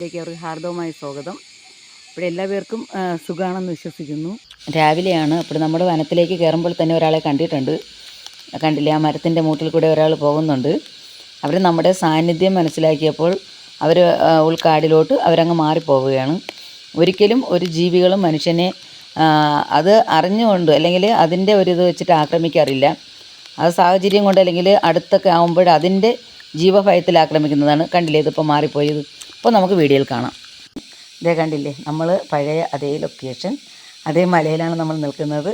ലേക്ക് അവർക്ക് ഹാർദവമായ സ്വാഗതം. ഇവിടെ എല്ലാവർക്കും ആ, സുഖാണെന്ന് വിശ്വസിക്കുന്നു. രാവിലെയാണ്. അപ്പോൾ നമ്മൾ വനത്തിലേക്ക് കയറുമ്പോൾ തന്നെ ഒരാളെ കണ്ടിട്ടുണ്ട്. കണ്ടില്ലേ ആ മരത്തിന്റെ മൂട്ടിൽ കൂടെ ഒരാൾ പോകുന്നുണ്ട്. അവർ നമ്മുടെ സാന്നിധ്യം മനസ്സിലാക്കിയപ്പോൾ അവർ ഉൾക്കാടിലോട്ട് അവരങ്ങ് മാറിപ്പോവുകയാണ്. ഒരിക്കലും ഒരു ജീവികളും മനുഷ്യനെ അത് അറിഞ്ഞുകൊണ്ട് അല്ലെങ്കിൽ അതിന്റെ ഒരു ഇത് വെച്ചിട്ട് ആക്രമിക്കാറില്ല. അത് സാഹചര്യം കൊണ്ട് അല്ലെങ്കിൽ അടുത്തൊക്കെ ആകുമ്പോൾ അതിന്റെ ജീവഭയത്തിൽ ആക്രമിക്കുന്നതാണ്. കണ്ടില്ലേ ഇതിപ്പോൾ മാറിപ്പോയത്. ഇപ്പോൾ നമുക്ക് വീഡിയോയിൽ കാണാം. ഇതേ കണ്ടില്ലേ നമ്മൾ പഴയ അതേ ലൊക്കേഷൻ അതേ മലയിലാണ് നമ്മൾ നിൽക്കുന്നത്.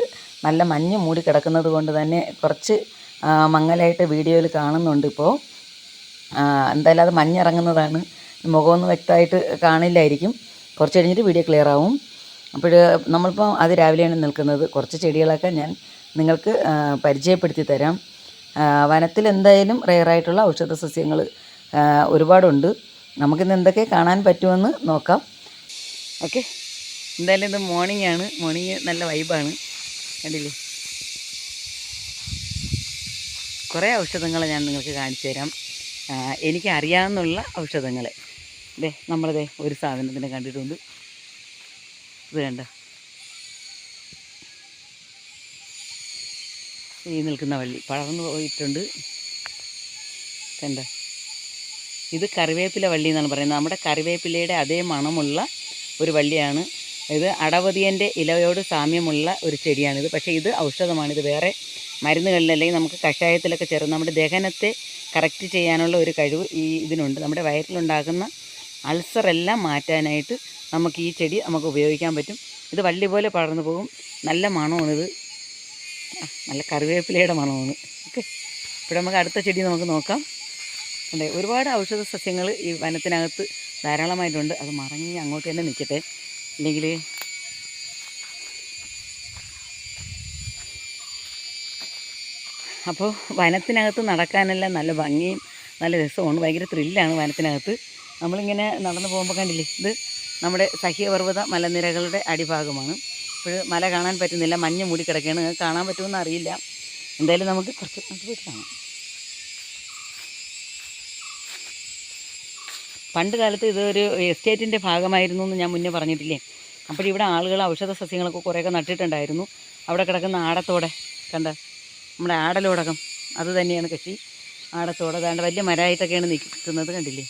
നല്ല മഞ്ഞ് മൂടി കിടക്കുന്നത് കൊണ്ട് തന്നെ കുറച്ച് മങ്ങലായിട്ട് വീഡിയോയിൽ കാണുന്നുണ്ട് ഇപ്പോൾ. എന്തായാലും അത് മഞ്ഞിറങ്ങുന്നതാണ്. മുഖമൊന്നും വ്യക്തമായിട്ട് കാണില്ലായിരിക്കും. കുറച്ച് കഴിഞ്ഞിട്ട് വീഡിയോ ക്ലിയർ ആവും. അപ്പോൾ നമ്മളിപ്പോൾ അത് രാവിലെയാണ് നിൽക്കുന്നത്. കുറച്ച് ചെടികളൊക്കെ ഞാൻ നിങ്ങൾക്ക് പരിചയപ്പെടുത്തി തരാം. വനത്തിൽ എന്തായാലും റെയറായിട്ടുള്ള ഔഷധ സസ്യങ്ങൾ ഒരുപാടുണ്ട്. നമുക്കിന്ന് എന്തൊക്കെ കാണാൻ പറ്റുമെന്ന് നോക്കാം. ഓക്കെ. എന്തായാലും ഇത് മോർണിംഗ് ആണ്. മോർണിംഗ് നല്ല വൈബാണ് കണ്ടില്ലേ? കുറേ ഔഷധങ്ങൾ ഞാൻ നിങ്ങൾക്ക് കാണിച്ചു തരാം. എനിക്ക് അറിയാവുന്നുള്ള ഔഷധങ്ങൾ ദേ നമ്മളിതേ ഒരു സാധനത്തിനെ കണ്ടിട്ടുണ്ട്. ഇത് കണ്ട? ഈ നിൽക്കുന്ന വള്ളി. പടർന്നു പോയിട്ടുണ്ട്. കണ്ട? ഇത് കറിവേപ്പില വള്ളി എന്നാണ് പറയുന്നത്. നമ്മുടെ കറിവേപ്പിലയുടെ അതേ മണമുള്ള ഒരു വള്ളിയാണ്. ഇത് അടവതിയന്റെ ഇലയോട് സാമ്യമുള്ള ഒരു ചെടിയാണിത് പക്ഷേ ഇത് ഔഷധമാണ്. ഇത് വേറെ മരുന്നുകളിൽ അല്ലെങ്കിൽ നമുക്ക് കഷായത്തിലൊക്കെ ചേർന്ന് നമ്മുടെ ദഹനത്തെ കറക്റ്റ് ചെയ്യാനുള്ള ഒരു കഴിവ് ഈ ഇതിനുണ്ട്. നമ്മുടെ വയറ്റിലുണ്ടാകുന്ന അൾസറെല്ലാം മാറ്റാനായിട്ട് നമുക്ക് ഈ ചെടി നമുക്ക് ഉപയോഗിക്കാൻ പറ്റും. ഇത് വള്ളി പോലെ പടർന്നു പോകും. നല്ല മണമാണിത് നല്ല കറിവേപ്പിലയുടെ മണമാണ്. ഓക്കെ. ഇപ്പോൾ നമുക്ക് അടുത്ത ചെടി നമുക്ക് നോക്കാം. അതെ ഒരുപാട് ഔഷധ സസ്യങ്ങൾ ഈ വനത്തിനകത്ത് ധാരാളമായിട്ടുണ്ട്. അത് മറങ്ങി അങ്ങോട്ട് തന്നെ നിൽക്കട്ടെ. അല്ലെങ്കിൽ അപ്പോൾ വനത്തിനകത്ത് നടക്കാനെല്ലാം നല്ല ഭംഗിയും നല്ല രസമാണ് ഭയങ്കര ത്രില്ലാണ് വനത്തിനകത്ത്. നമ്മളിങ്ങനെ നടന്നു പോകുമ്പോൾ കണ്ടില്ലേ ഇത് നമ്മുടെ സഹ്യപർവത മലനിരകളുടെ അടിഭാഗമാണ്. ഇപ്പോൾ മല കാണാൻ പറ്റുന്നില്ല മഞ്ഞ് മൂടി കിടക്കുകയാണ് കാണാൻ പറ്റുമെന്ന് അറിയില്ല എന്തായാലും നമുക്ക് കുറച്ച് കാണാം. പണ്ട് കാലത്ത് ഇതൊരു എസ്റ്റേറ്റിന്റെ ഭാഗമായിരുന്നു എന്ന് ഞാൻ മുന്നേ പറഞ്ഞിട്ടില്ലേ? അപ്പോൾ ഇവിടെ ആളുകൾ ഔഷധ സസ്യങ്ങളൊക്കെ കുറേയൊക്കെ നട്ടിട്ടുണ്ടായിരുന്നു. അവിടെ കിടക്കുന്ന ആടത്തോടെ കണ്ട? നമ്മുടെ ആടലോടകം അത് തന്നെയാണ് കൃഷി. ആടത്തോടെ അതാണ്ട് വലിയ മരമായിട്ടൊക്കെയാണ് നിൽക്കുന്നത് കണ്ടില്ലേ?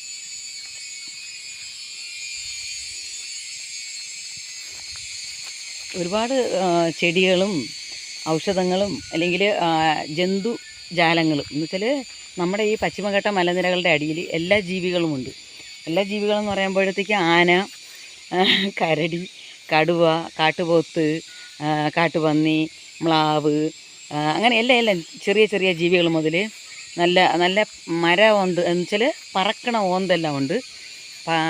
ഒരുപാട് ചെടികളും ഔഷധങ്ങളും അല്ലെങ്കിൽ ജന്തു ജാലങ്ങളും. എന്ന് വെച്ചാൽ നമ്മുടെ ഈ പശ്ചിമഘട്ട മലനിരകളുടെ അടിയിൽ എല്ലാ ജീവികളുമുണ്ട്. എല്ലാ ജീവികളെന്ന് പറയുമ്പോഴത്തേക്ക് ആന കരടി കടുവ കാട്ടുപോത്ത് കാട്ടുപന്നി മ്ലാവ് അങ്ങനെ എല്ലാം എല്ലാം ചെറിയ ചെറിയ ജീവികൾ മുതൽ നല്ല നല്ല മര ഓന്ത് എന്ന് വെച്ചാൽ പറക്കണ ഓന്തെല്ലാം ഉണ്ട്.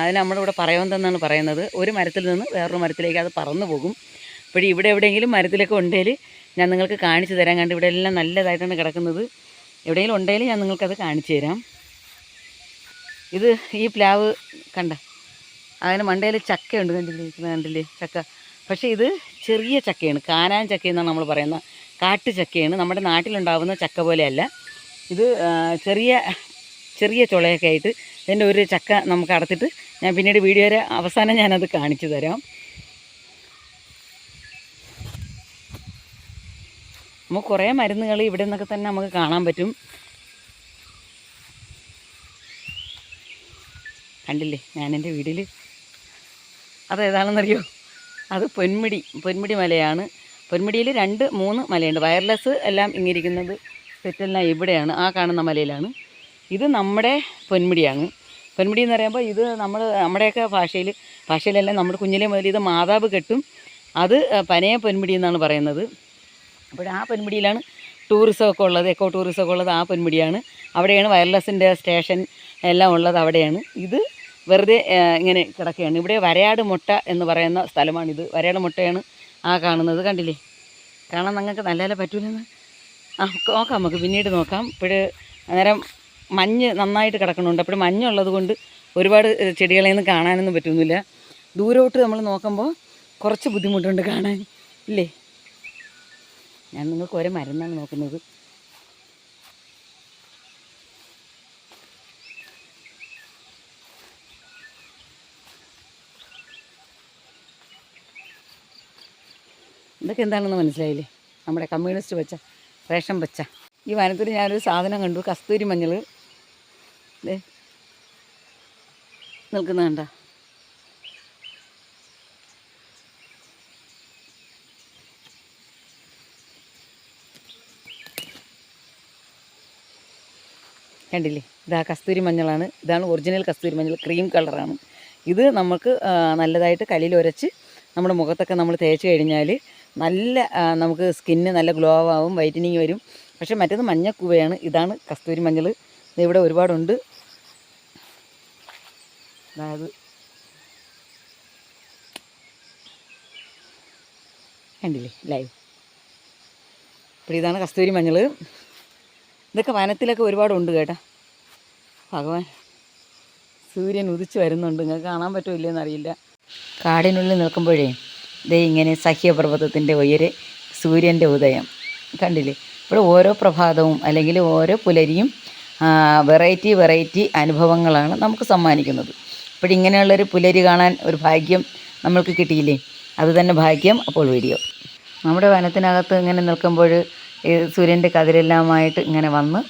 അതിന് നമ്മളിവിടെ പറയോന്തെന്നാണ് പറയുന്നത്. ഒരു മരത്തിൽ നിന്ന് വേറൊരു മരത്തിലേക്ക് അത് പറന്നു പോകും. അപ്പോൾ ഇവിടെ എവിടെയെങ്കിലും മരത്തിലൊക്കെ ഉണ്ടെങ്കിൽ ഞാൻ നിങ്ങൾക്ക് കാണിച്ചു തരാൻ കണ്ട് ഇവിടെ എല്ലാം നല്ലതായിട്ടാണ് കിടക്കുന്നത്. എവിടെയെങ്കിലും ഉണ്ടെങ്കിൽ ഞാൻ നിങ്ങൾക്കത് കാണിച്ചു തരാം. ഇത് ഈ പ്ലാവ് കണ്ട. അതിന് മണ്ടയിൽ ചക്കയുണ്ട് കണ്ടില്ലേ? കണ്ടില്ലേ? ചക്ക. പക്ഷേ ഇത് ചെറിയ ചക്കയാണ്. കാനാൻ ചക്ക എന്നാണ് നമ്മൾ പറയുന്നത്. കാട്ടു ചക്കയാണ്. നമ്മുടെ നാട്ടിലുണ്ടാവുന്ന ചക്ക പോലെയല്ല. ഇത് ചെറിയ ചെറിയ ചുളയൊക്കെ ആയിട്ട് ഇതിന്റെ ഒരു ചക്ക നമുക്ക് അടത്തിട്ട് ഞാൻ പിന്നീട് വീഡിയോ വരെ അവസാനം ഞാനത് കാണിച്ചു തരാം. നമുക്ക് കുറേ മരുന്നുകൾ ഇവിടെ നിന്നൊക്കെ തന്നെ നമുക്ക് കാണാൻ പറ്റും. കണ്ടില്ലേ? ഞാൻ എന്റെ വീട്ടിൽ അത് ഏതാണെന്നറിയോ? അത് പൊന്മുടി പൊന്മുടി മലയാണ്. പൊന്മുടിയിൽ രണ്ട് മൂന്ന് മലയുണ്ട്. വയർലെസ് എല്ലാം ഇങ്ങിരിക്കുന്നത് സെറ്റെല്ലാം ഇവിടെയാണ് ആ കാണുന്ന മലയിലാണ്. ഇത് നമ്മുടെ പൊന്മുടിയാണ്. പൊന്മുടി എന്ന് പറയുമ്പോൾ ഇത് നമ്മൾ നമ്മുടെയൊക്കെ ഭാഷയിൽ ഭാഷയിലല്ല നമ്മുടെ കുഞ്ഞിലെ മുതൽ ഇത് മാതാവ് കെട്ടും. അത് പനയ പൊന്മുടി എന്നാണ് പറയുന്നത്. അപ്പോൾ ആ പൊന്മുടിയിലാണ് ടൂറിസം ഒക്കെ ഉള്ളത് എക്കോ ടൂറിസം ഒക്കെ ഉള്ളത് ആ പൊന്മുടിയാണ്. അവിടെയാണ് വയർലെസ്സിന്റെ സ്റ്റേഷൻ എല്ലാം ഉള്ളത് അവിടെയാണ്. ഇത് വെറുതെ ഇങ്ങനെ കിടക്കുകയാണ്. ഇവിടെ വരയാട് മുട്ട എന്ന് പറയുന്ന സ്ഥലമാണിത്. വരയാട് മുട്ടയാണ് ആ കാണുന്നത്. കണ്ടില്ലേ? കാണാൻ നിങ്ങൾക്ക് നല്ല നല്ല പറ്റൂലെന്ന്? ആ നോക്കാം നമുക്ക്. പിന്നീട് നോക്കാം. ഇപ്പോഴ് അന്നേരം മഞ്ഞ് നന്നായിട്ട് കിടക്കണുണ്ട്. അപ്പോൾ മഞ്ഞുള്ളത് കൊണ്ട് ഒരുപാട് ഏ, ചെടികളെയൊന്നും കാണാനൊന്നും പറ്റുന്നില്ല. ദൂരോട്ട് നമ്മൾ നോക്കുമ്പോൾ കുറച്ച് ബുദ്ധിമുട്ടുണ്ട് കാണാൻ. ഇല്ലേ? ഞാൻ നിങ്ങൾക്ക് ഒരേ മരുന്നാണ് നോക്കുന്നത്. ഇതൊക്കെ എന്താണെന്ന് മനസ്സിലായില്ലേ? നമ്മുടെ കമ്മ്യൂണിസ്റ്റ് പച്ച റേഷൻ പച്ച. ഈ വനത്തിൽ ഞാനൊരു സാധനം കണ്ടു കസ്തൂരി മഞ്ഞൾ. നിൽക്കുന്ന കണ്ട. കണ്ടില്ലേ? ഇതാ കസ്തൂരി മഞ്ഞളാണ്. ഇതാണ് ഒറിജിനൽ കസ്തൂരി മഞ്ഞൾ ക്രീം കളറാണ് ഇത് നമുക്ക് നല്ലതായിട്ട് കല്ലിൽ ഉരച്ച് നമ്മുടെ മുഖത്തൊക്കെ നമ്മൾ തേച്ച് കഴിഞ്ഞാൽ നല്ല നമുക്ക് സ്കിന്ന് നല്ല ഗ്ലോ ആവും വൈറ്റനിങ് വരും. പക്ഷേ മറ്റേത് മഞ്ഞക്കൂവയാണ് ഇതാണ് കസ്തൂരി മഞ്ഞൾ. ഇവിടെ ഒരുപാടുണ്ട്. അതായത് കണ്ടില്ലേ? ലൈവ് അപ്പോൾ ഇതാണ് കസ്തൂരി മഞ്ഞൾ. ഇതൊക്കെ വനത്തിലൊക്കെ ഒരുപാടുണ്ട് കേട്ടാ. ഭഗവാൻ സൂര്യൻ ഉദിച്ച് വരുന്നുണ്ട്. നിങ്ങൾക്ക് കാണാൻ പറ്റുമോ എന്നറിയില്ല കാടിനുള്ളിൽ നിൽക്കുമ്പോഴേ ദേ ഇങ്ങനെ സഹ്യപർവതത്തിന്റെ ഉയരെ സൂര്യന്റെ ഉദയം. കണ്ടില്ലേ? ഇപ്പോൾ ഓരോ പ്രഭാതവും അല്ലെങ്കിൽ ഓരോ പുലരിയും വെറൈറ്റി വെറൈറ്റി അനുഭവങ്ങളാണ് നമുക്ക് സമ്മാനിക്കുന്നത്. അപ്പോൾ ഇങ്ങനെയുള്ളൊരു പുലരി കാണാൻ ഒരു ഭാഗ്യം നമ്മൾക്ക് കിട്ടിയില്ലേ? അത് തന്നെ ഭാഗ്യം അപ്പോൾ വീഡിയോ. നമ്മുടെ വനത്തിനകത്ത് ഇങ്ങനെ നിൽക്കുമ്പോൾ സൂര്യന്റെ കതിരെല്ലാമായിട്ട് ഇങ്ങനെ വന്ന്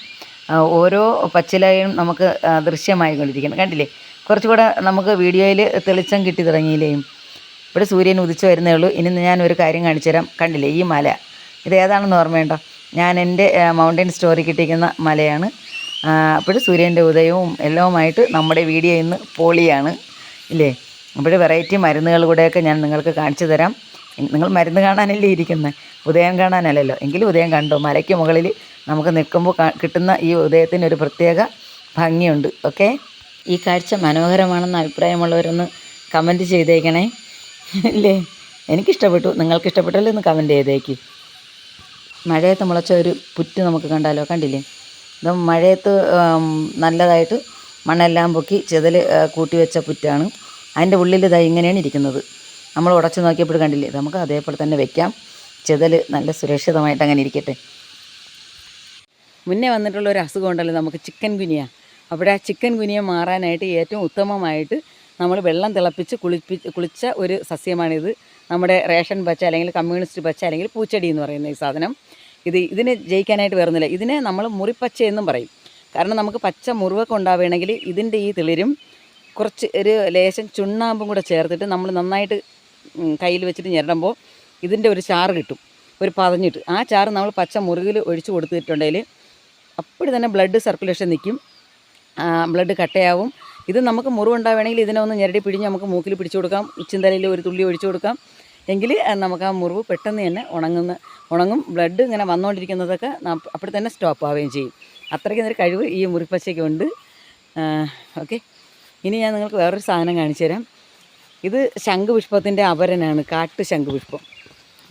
ഓരോ പച്ചിലയും നമുക്ക് ദൃശ്യമായി കൊണ്ടിരിക്കുന്നത് കണ്ടില്ലേ? കുറച്ചുകൂടെ നമുക്ക് വീഡിയോയിൽ തെളിച്ചം കിട്ടി തുടങ്ങിയില്ലേ? ഇവിടെ സൂര്യൻ ഉദിച്ചു വരുന്നേ ഉള്ളൂ. ഇനി ഞാൻ ഒരു കാര്യം കാണിച്ചു തരാം. കണ്ടില്ലേ ഈ മല? ഇത് ഏതാണെന്ന് ഓർമ്മയുണ്ടോ ഞാൻ എന്റെ മൗണ്ടൻ സ്റ്റോറി കിട്ടിയിരിക്കുന്ന മലയാണ്. അപ്പോൾ സൂര്യന്റെ ഉദയവും എല്ലാമായിട്ട് നമ്മുടെ വീഡിയോ ഇന്ന് പോളിയാണ്. ഇല്ലേ? അപ്പോൾ വെറൈറ്റി മരുന്നുകൾ കൂടെയൊക്കെ ഞാൻ നിങ്ങൾക്ക് കാണിച്ചു തരാം. നിങ്ങൾ മരുന്ന് കാണാനല്ലേ ഇരിക്കുന്നത് ഉദയം കാണാനല്ലല്ലോ. എങ്കിലും ഉദയം കണ്ടോ? മലയ്ക്ക് മുകളിൽ നമുക്ക് നിൽക്കുമ്പോൾ കിട്ടുന്ന ഈ ഉദയത്തിന് ഒരു പ്രത്യേക ഭംഗിയുണ്ട്. ഓക്കെ? ഈ കാഴ്ച മനോഹരമാണെന്ന് അഭിപ്രായമുള്ളവരൊന്ന് കമന്റ് ചെയ്തേക്കണേ. ഇല്ലേ എനിക്കിഷ്ടപ്പെട്ടു. നിങ്ങൾക്ക് ഇഷ്ടപ്പെട്ടല്ലോ എന്ന് കമന്റ് ചെയ്തേക്ക്. മഴയത്ത് മുളച്ച ഒരു പുറ്റ് നമുക്ക് കണ്ടാലോ? കണ്ടില്ലേ? ഇത് മഴയത്ത് നല്ലതായിട്ട് മണ്ണെല്ലാം പൊക്കി ചെതൽ കൂട്ടി വെച്ച പുറ്റാണ്. അതിന്റെ ഉള്ളിൽ ഇതാ ഇങ്ങനെയാണ് ഇരിക്കുന്നത്. നമ്മൾ ഉടച്ച് നോക്കിയപ്പോൾ കണ്ടില്ലേ? നമുക്ക് അതേപോലെ തന്നെ വെക്കാം. ചെതൽ നല്ല സുരക്ഷിതമായിട്ട് അങ്ങനെ ഇരിക്കട്ടെ. മുന്നേ വന്നിട്ടുള്ള ഒരു അസുഖം ഉണ്ടല്ലോ നമുക്ക് ചിക്കൻ ഗുനിയ. അവിടെ ആ ചിക്കൻ ഗുനിയ മാറാനായിട്ട് ഏറ്റവും ഉത്തമമായിട്ട് നമ്മൾ വെള്ളം തിളപ്പിച്ച് കുളിപ്പിച്ച് കുളിച്ച ഒരു സസ്യമാണിത്. നമ്മുടെ റേഷൻ പച്ച അല്ലെങ്കിൽ കമ്മ്യൂണിസ്റ്റ് പച്ച അല്ലെങ്കിൽ പൂച്ചെടി എന്ന് പറയുന്ന ഈ സാധനം. ഇത് ഇതിനെ ജയിക്കാനായിട്ട് വരുന്നില്ല ഇതിനെ നമ്മൾ മുറിപ്പച്ച എന്നും പറയും. കാരണം നമുക്ക് പച്ച മുറിവൊക്കെ ഉണ്ടാവുകയാണെങ്കിൽ ഇതിന്റെ ഈ തിളിരും കുറച്ച് ഒരു ലേശം ചുണ്ണാമ്പും കൂടെ ചേർത്തിട്ട് നമ്മൾ നന്നായിട്ട് കയ്യിൽ വെച്ചിട്ട് ഞെരടുമ്പോൾ ഇതിന്റെ ഒരു ചാറ് കിട്ടും. ഒരു പതഞ്ഞിട്ട്. ആ ചാറ് നമ്മൾ പച്ച മുറുകിൽ ഒഴിച്ചു കൊടുത്തിട്ടുണ്ടെങ്കിൽ അപ്പോൾ തന്നെ ബ്ലഡ് സർക്കുലേഷൻ നിൽക്കും. ബ്ലഡ് കട്ടയാവും. ഇത് നമുക്ക് മുറിവുണ്ടാവുകയാണെങ്കിൽ ഇതിനെ ഒന്ന് ഞെരടി പിഴിഞ്ഞ് നമുക്ക് മൂക്കിൽ പിടിച്ചു കൊടുക്കാം. ഉച്ചിന്തലയിൽ ഒരു തുള്ളി ഒഴിച്ചു കൊടുക്കാം. എങ്കിൽ നമുക്ക് ആ മുറിവ് പെട്ടെന്ന് തന്നെ ഉണങ്ങുന്ന ഉണങ്ങും. ബ്ലഡ് ഇങ്ങനെ വന്നുകൊണ്ടിരിക്കുന്നതൊക്കെ അപ്പോൾ തന്നെ സ്റ്റോപ്പ് ആവുകയും ചെയ്യും. അത്രയ്ക്ക് ഒരു കഴിവ് ഈ മുറിപ്പച്ചയ്ക്കുണ്ട് ഓക്കെ. ഇനി ഞാൻ നിങ്ങൾക്ക് വേറൊരു സാധനം കാണിച്ചു തരാം. ഇത് ശംഖുപുഷ്പത്തിന്റെ അപരനാണ് കാട്ട് ശംഖുപുഷ്പം.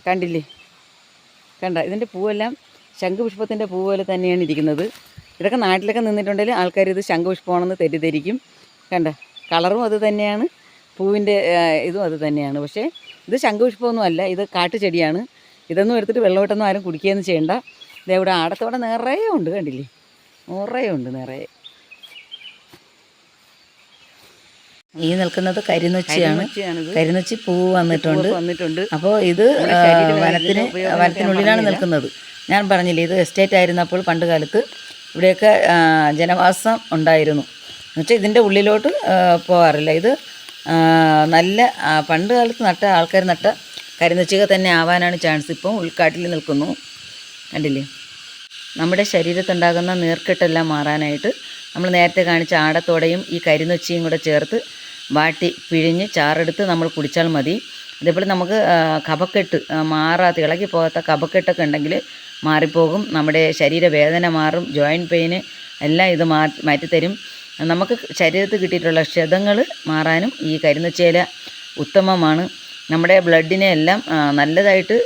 കണ്ടില്ലേ? കണ്ട ഇതിന്റെ പൂവെല്ലാം ശംഖുപുഷ്പത്തിന്റെ പൂ പോലെ തന്നെയാണ് ഇരിക്കുന്നത്. ഇതൊക്കെ നാട്ടിലൊക്കെ നിന്നിട്ടുണ്ടെങ്കിൽ ആൾക്കാർ ഇത് ശംഖുപുഷ്പമാണെന്ന് തെറ്റിദ്ധരിക്കും. കണ്ട? കളറും അത് തന്നെയാണ്. പൂവിന്റെ ഇതും അത് തന്നെയാണ്. പക്ഷേ ഇത് ശംഖുപുഷ്പമൊന്നും അല്ല. ഇത് കാട്ടുചെടിയാണ്. ഇതൊന്നും എടുത്തിട്ട് വെള്ളമിട്ടൊന്നും ആരും കുടിക്കുകയൊന്നും ചെയ്യണ്ട. ഇതെവിടെ ആടത്തോടെ നിറയെ ഉണ്ട് കണ്ടില്ലേ? നിറയെ ഉണ്ട് നിറയെ. ഈ നിൽക്കുന്നത് കരിനൊച്ചിയാണ്. കരിനൊച്ചി പൂ വന്നിട്ടുണ്ട്. വന്നിട്ടുണ്ട്. അപ്പോൾ ഇത് വനത്തിന് വനത്തിനുള്ളിലാണ് നിൽക്കുന്നത്. ഞാൻ പറഞ്ഞില്ലേ ഇത് എസ്റ്റേറ്റ് ആയിരുന്നപ്പോൾ പണ്ട് കാലത്ത് ഇവിടെയൊക്കെ ജനവാസം ഉണ്ടായിരുന്നു. എന്നുവെച്ചാൽ ഇതിന്റെ ഉള്ളിലോട്ട് പോകാറില്ല ഇത് നല്ല പണ്ട് കാലത്ത് നട്ട ആൾക്കാർ നട്ട കരിനച്ചിക തന്നെ ആവാനാണ് ചാൻസ്. ഇപ്പം ഉൾക്കാട്ടിൽ നിൽക്കുന്നു. കണ്ടില്ലേ? നമ്മുടെ ശരീരത്തുണ്ടാകുന്ന നീർക്കെട്ടെല്ലാം മാറാനായിട്ട് നമ്മൾ നേരത്തെ കാണിച്ച ആടത്തോടെയും ഈ കരിനൊച്ചിയും കൂടെ ചേർത്ത് വാട്ടി പിഴിഞ്ഞ് ചാറെടുത്ത് നമ്മൾ കുടിച്ചാൽ മതി. അതേപോലെ നമുക്ക് കഫക്കെട്ട് മാറാത്ത ഇളകി പോകാത്ത കഫക്കെട്ടൊക്കെ ഉണ്ടെങ്കിൽ മാറിപ്പോകും. നമ്മുടെ ശരീരവേദന മാറും ജോയിന്റ് പെയിന് എല്ലാം ഇത് മാറ്റി മാറ്റിത്തരും. നമുക്ക് ശരീരത്തിൽ കിട്ടിയിട്ടുള്ള ക്ഷതങ്ങൾ മാറാനും ഈ കരിനൊച്ചയില ഉത്തമമാണ്. നമ്മുടെ ബ്ലഡിനെ എല്ലാം നല്ലതായിട്ട്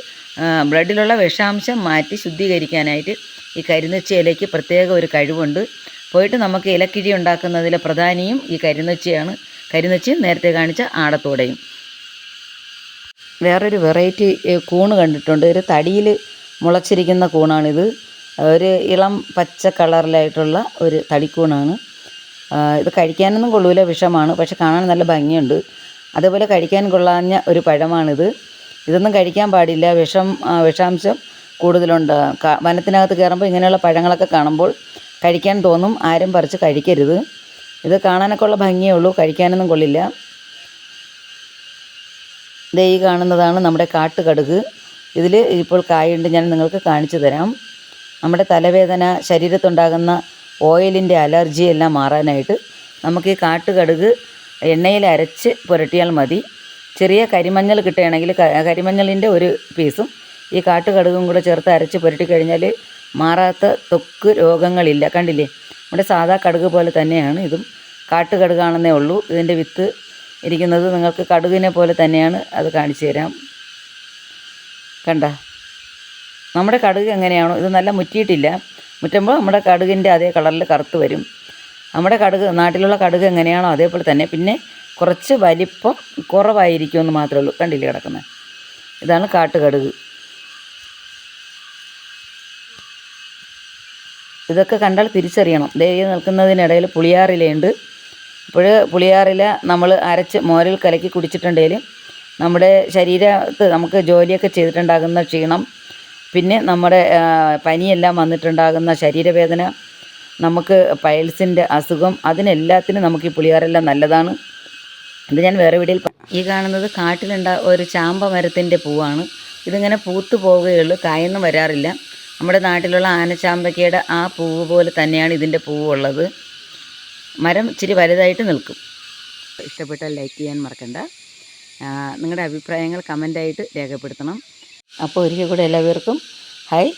ബ്ലഡിലുള്ള വിഷാംശം മാറ്റി ശുദ്ധീകരിക്കാനായിട്ട് ഈ കരിനൊച്ചി ഇലയ്ക്ക് പ്രത്യേക ഒരു കഴിവുണ്ട്. പോയിട്ട് നമുക്ക് ഇലക്കിഴി ഉണ്ടാക്കുന്നതിലെ പ്രധാനിയും ഈ കരിനൊച്ചിയാണ്. കരിനൊച്ചിയും നേരത്തെ കാണിച്ച ആടത്തോടെയും. വേറൊരു വെറൈറ്റി കൂണ് കണ്ടിട്ടുണ്ട്. ഒരു തടിയിൽ മുളച്ചിരിക്കുന്ന കൂണാണിത്. ഒരു ഇളം പച്ച കളറിലായിട്ടുള്ള ഒരു തടിക്കൂണാണ്. ഇത് കഴിക്കാനൊന്നും കൊള്ളൂല വിഷമാണ് പക്ഷെ കാണാൻ നല്ല ഭംഗിയുണ്ട്. അതേപോലെ കഴിക്കാൻ കൊള്ളാഞ്ഞ ഒരു പഴമാണിത്. ഇതൊന്നും കഴിക്കാൻ പാടില്ല. വിഷം വിഷാംശം കൂടുതലുണ്ട്. വനത്തിനകത്ത് കയറുമ്പോൾ ഇങ്ങനെയുള്ള പഴങ്ങളൊക്കെ കാണുമ്പോൾ കഴിക്കാൻ തോന്നും. ആരും പറിച്ച് കഴിക്കരുത്. ഇത് കാണാനൊക്കെ ഉള്ള ഭംഗിയേ ഉള്ളൂ. കഴിക്കാനൊന്നും കൊള്ളില്ല. ദേ ഈ കാണുന്നതാണ് നമ്മുടെ കാട്ടുകടുക്. ഇതിൽ ഇപ്പോൾ കായുണ്ട്. ഞാൻ നിങ്ങൾക്ക് കാണിച്ചു തരാം. നമ്മുടെ തലവേദന ശരീരത്തുണ്ടാകുന്ന ഓയിലിന്റെ അലർജി എല്ലാം മാറാനായിട്ട് നമുക്ക് ഈ കാട്ടുകടുക് എണ്ണയിൽ അരച്ച് പുരട്ടിയാൽ മതി. ചെറിയ കരിമഞ്ഞൾ കിട്ടുകയാണെങ്കിൽ കരിമഞ്ഞളിന്റെ ഒരു പീസും ഈ കാട്ടുകടുകും കൂടെ ചേർത്ത് അരച്ച് പുരട്ടി കഴിഞ്ഞാൽ മാറാത്ത തൊക്ക് രോഗങ്ങളില്ല. കണ്ടില്ലേ? നമ്മുടെ സാധാ കടുക് പോലെ തന്നെയാണ്. ഇതും കാട്ടുകടുകാണെന്നേ ഉള്ളൂ. ഇതിന്റെ വിത്ത് ഇരിക്കുന്നത് നിങ്ങൾക്ക് കടുകിനെ പോലെ തന്നെയാണ്. അത് കാണിച്ചു തരാം. കണ്ട? നമ്മുടെ കടുക് എങ്ങനെയാണോ ഇത് നല്ല മുറ്റിയിട്ടില്ല. മുറ്റുമ്പോൾ നമ്മുടെ കടുകിന്റെ അതേ കളറിൽ കറുത്ത് വരും. നമ്മുടെ കടുക് നാട്ടിലുള്ള കടുക് എങ്ങനെയാണോ അതേപോലെ തന്നെ. പിന്നെ കുറച്ച് വലിപ്പം കുറവായിരിക്കുമെന്ന് മാത്രമേ ഉള്ളൂ. കണ്ടില്ലേ കിടക്കുന്നത്? ഇതാണ് കാട്ടുകടുക്. ഇതൊക്കെ കണ്ടാൽ തിരിച്ചറിയണം. ദേ നിൽക്കുന്നതിനിടയിൽ പുളിയാറിലയുണ്ട്. ഇപ്പോൾ പുളിയാറില നമ്മൾ അരച്ച് മോരിൽ കലക്കി കുടിച്ചിട്ടുണ്ടെങ്കിൽ നമ്മുടെ ശരീരത്ത് നമുക്ക് ജോലിയൊക്കെ ചെയ്തിട്ടുണ്ടാകുന്ന ക്ഷീണം പിന്നെ നമ്മുടെ പനിയെല്ലാം വന്നിട്ടുണ്ടാകുന്ന ശരീരവേദന നമുക്ക് പൈൽസിന്റെ അസുഖം അതിനെല്ലാത്തിനും നമുക്ക് ഈ പുളിയാറെല്ലാം നല്ലതാണ്. ഇത് ഞാൻ വേറെ വീടിയിൽ ഈ കാണുന്നത് കാട്ടിലുണ്ട ഒരു ചാമ്പ മരത്തിന്റെ പൂവാണ്. ഇതിങ്ങനെ പൂത്തു പോവുകയുള്ളൂ കായൊന്നും വരാറില്ല. നമ്മുടെ നാട്ടിലുള്ള ആനച്ചാമ്പയ്ക്കയുടെ ആ പൂവ് പോലെ തന്നെയാണ് ഇതിന്റെ പൂവുള്ളത്. മരം ഇച്ചിരി വലുതായിട്ട് നിൽക്കും. ഇഷ്ടപ്പെട്ടാൽ ലൈക്ക് ചെയ്യാൻ മറക്കണ്ട. നിങ്ങളുടെ അഭിപ്രായങ്ങൾ കമന്റായിട്ട് രേഖപ്പെടുത്തണം. അപ്പോൾ ഒരിക്കൽ കൂടെ എല്ലാവർക്കും ഹായ്